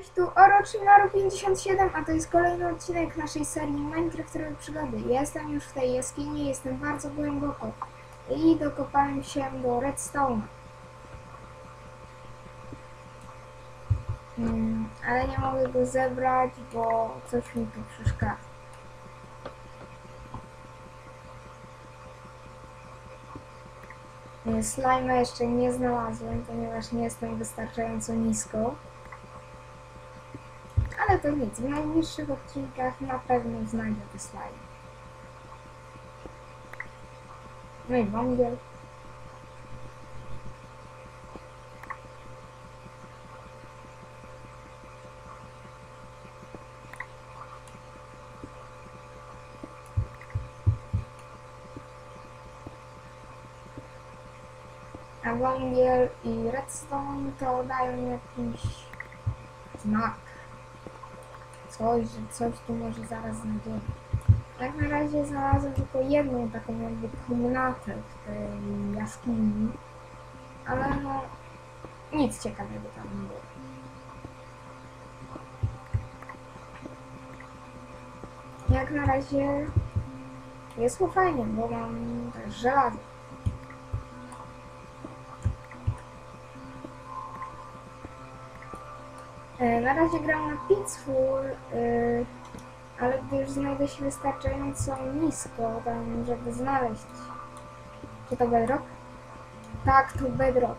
Cześć, tu Orochimaru 57, a to jest kolejny odcinek naszej serii Minecraftowe przygody. Jestem już w tej jaskini, jestem bardzo głęboko i dokopałem się do redstone. Mm, ale nie mogę go zebrać, bo coś mi tu przeszkadza. Slima jeszcze nie znalazłem, ponieważ nie jestem wystarczająco nisko. To nic, w najbliższych odcinkach na pewno znajdę te slime. No i wągiel. A wągiel i redstone to dają jakiś znak. Coś, że coś tu może zaraz znajdziemy. Jak na razie znalazłem tylko jedną taką jakby komnatę w tej jaskini. Ale no nic ciekawego tam nie było. Jak na razie jest mu fajnie, bo mam też żelazo. Na razie gram na Peaceful, y, ale gdy już znajdę się wystarczająco nisko, tam, żeby znaleźć. Czy to bedrock? Tak, to bedrock.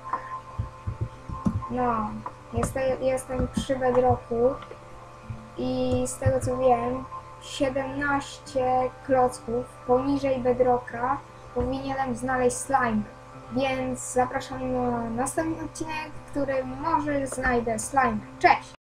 No, jestem, jestem przy bedrocku i z tego co wiem, 17 klocków poniżej bedrocka powinienem znaleźć slime. Więc zapraszam na następny odcinek, w którym może znajdę slime. Cześć!